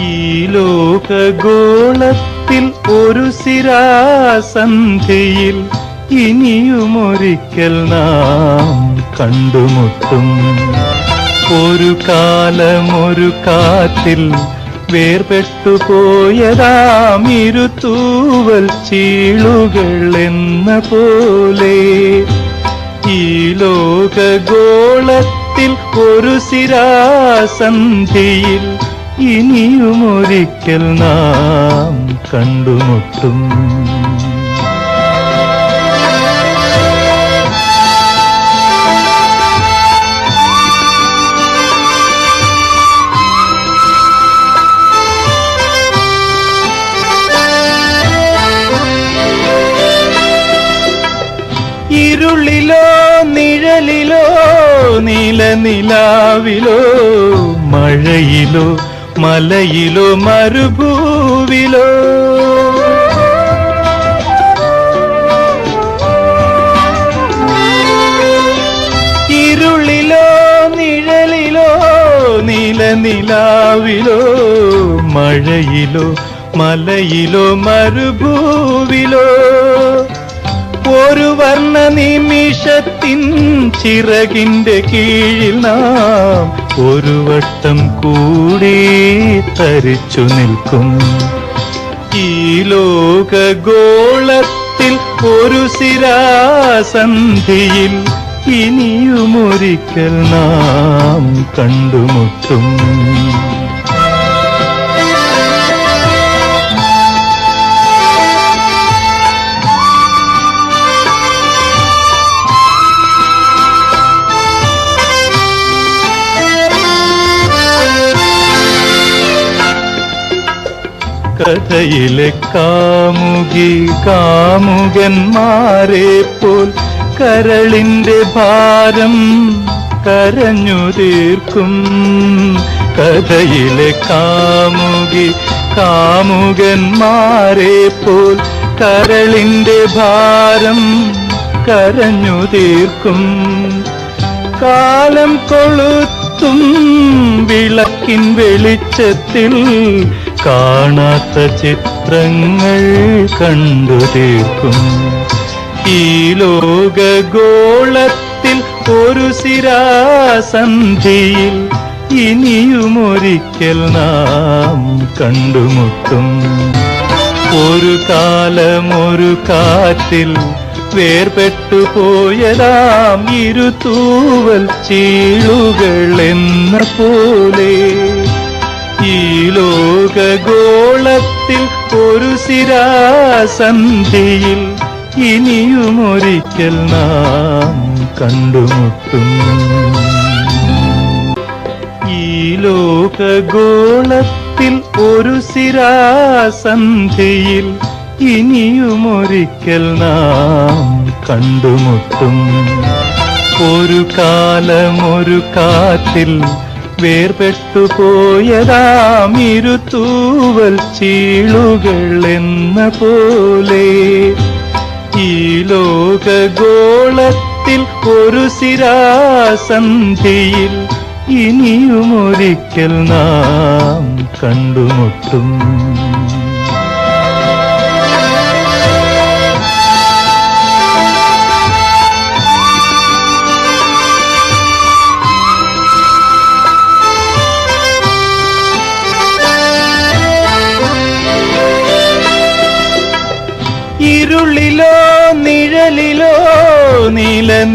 ഈ ലോകഗോളത്തിൽ ഒരു സിരാസന്ധിയിൽ ഇനിയുമൊരിക്കൽ നാം കണ്ടുമുട്ടും. ഒരു കാലമൊരു കാറ്റിൽ വേർപെട്ടു പോയതാം ഇരുത്തൂവൽ ചീളുകൾ എന്ന പോലെ. ഈ ലോകഗോളത്തിൽ ഒരു സിരാസന്ധിയിൽ ഇനിയുമൊരിക്കൽ നാം കണ്ടുമുട്ടും. ഇരുളിലോ നിഴലിലോ നീലനിലാവിലോ മഴയിലോ മലയിലോ മരുഭൂവിലോ. ഇരുളിലോ നിഴലിലോ നിലനിലാവിലോ മഴയിലോ മലയിലോ മരുഭൂവിലോ. ഒരു വർണ നിമിഷത്തിൻ ചിറകിന്റെ കീഴിൽ നാം ഒരു വട്ടം കൂടി തരിച്ചു നിൽക്കും. ഈ ലോക ഗോളത്തിൽ ഒരു സിരാസന്ധിയിൽ ഇനിയുമൊരിക്കൽ നാം കണ്ടുമുട്ടും. കഥയിലെ കാമുകി കാമുകന്മാരെ പോൽ കരളിന്റെ ഭാരം കരഞ്ഞു തീർക്കും. കഥയിലെ കാമുകി കാമുകന്മാരെ പോൽ കരളിന്റെ ഭാരം കരഞ്ഞു തീർക്കും. കാലം കൊളുത്തും വിളക്കിൻ വെളിച്ചത്തിൽ കാണാത്ത ചിത്രങ്ങൾ കണ്ടു തീർക്കും. ഈ ലോകഗോളത്തിൽ ഒരു സിരാസന്ധിയിൽ ഇനിയുമൊരിക്കൽ നാം കണ്ടുമുട്ടും. ഒരു കാലം ഒരു കാറ്റിൽ വേർപെട്ടു പോയതാം ഇരുത്തൂവൽ ചീളുകൾ എന്ന പോലെ. ഈ ലോകഗോളത്തിൽ ഒരു സിരാസന്ധിയിൽ ഇനിയുമൊരിക്കൽ നാം കണ്ടുമുട്ടും. ഈ ലോകഗോളത്തിൽ ഒരു സിരാസന്ധിയിൽ ഇനിയുമൊരിക്കൽ നാം കണ്ടുമുട്ടും. ഒരു കാലമൊരു കാറ്റിൽ വേർപെട്ടു പോയതാം ഇരുത്തൂവൽ ചീളുകൾ എന്ന പോലെ. ഈ ലോകഗോളത്തിൽ ഒരു സിരാസന്ധിയിൽ ഇനിയുമൊരിക്കൽ നാം കണ്ടുമുട്ടും.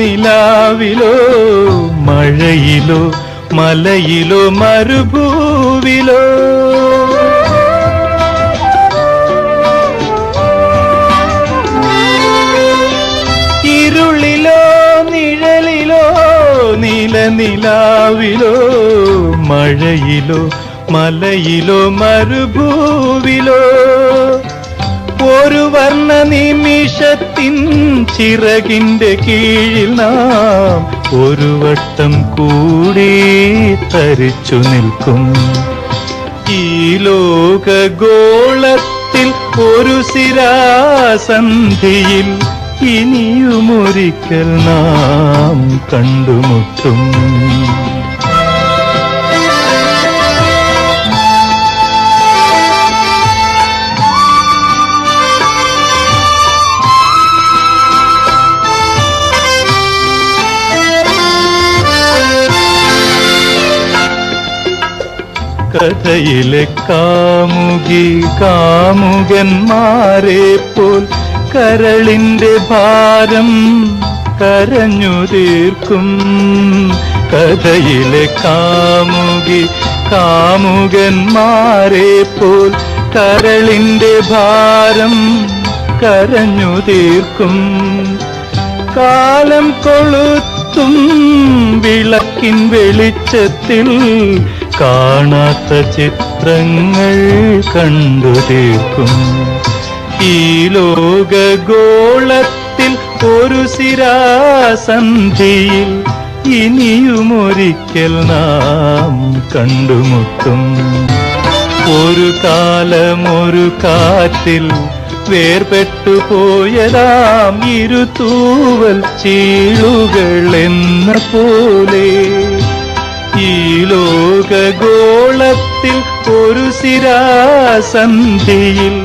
നീലനിലാവിലോ മഴയിലോ മലയിലോ മരുഭൂവിലോ. ഇരുളിലോ നിഴലിലോ നിലനിലാവിലോ മഴയിലോ മലയിലോ മരുഭൂവിലോ. ഒരു വർണ നിമിഷത്തിൻ ചിറകിന്റെ കീഴിൽ നാം ഒരു വട്ടം കൂടി തരിച്ചു നിൽക്കും ഈ ലോകഗോളത്തിൽ ഒരു സിരാസന്ധിയിൽ ഇനിയുമൊരിക്കൽ നാം കണ്ടുമുട്ടും.「ഈ ലോകഗോളത്തിൽ ഒരു സിരാസന്ധിയിൽ ഇനിയുമൊരിക്കൽ നാം കണ്ടുമുട്ടും.「ഈ ലോകഗോളത്തിൽ ഒരു സിരാസന്ധിയിൽ ഇനിയുമൊരിക്കൽ നാം കണ്ടുമുട്ടും.」ഈ ലോകഗോളത്തിൽ ഒരു സിരാസന്ധിയിൽ ഇനിയുമൊരിക്കൽ നാം കണ്ടുമുട്ടും കഥയിലെ കാമുകി കാമുകന്മാരെ പോൽ കരളിന്റെ ഭാരം കരഞ്ഞു തീർക്കും. കഥയിലെ കാമുകി കാമുകന്മാരെ പോൽ കരളിന്റെ ഭാരം കരഞ്ഞു തീർക്കും. കാലം കൊളുത്തും വിളക്കിൻ വെളിച്ചത്തിൽ കാണാത്ത ചിത്രങ്ങൾ കണ്ടു തീർക്കും. ഈ ലോകഗോളത്തിൽ ഒരു സിരാസന്ധിയിൽ ഇനിയുമൊരിക്കൽ നാം കണ്ടുമുട്ടും. ഒരു കാലം ഒരു കാറ്റിൽ വേർപെട്ടു പോയതാം ഇരുതൂവൽ ചീളുകൾ എന്ന പോലെ. ഈ ലോകഗോളത്തിൽ ഒരു സിരാസന്ധിയിൽ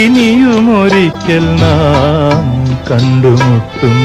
ഇനിയുമൊരിക്കൽ നാം കണ്ടുമുട്ടും.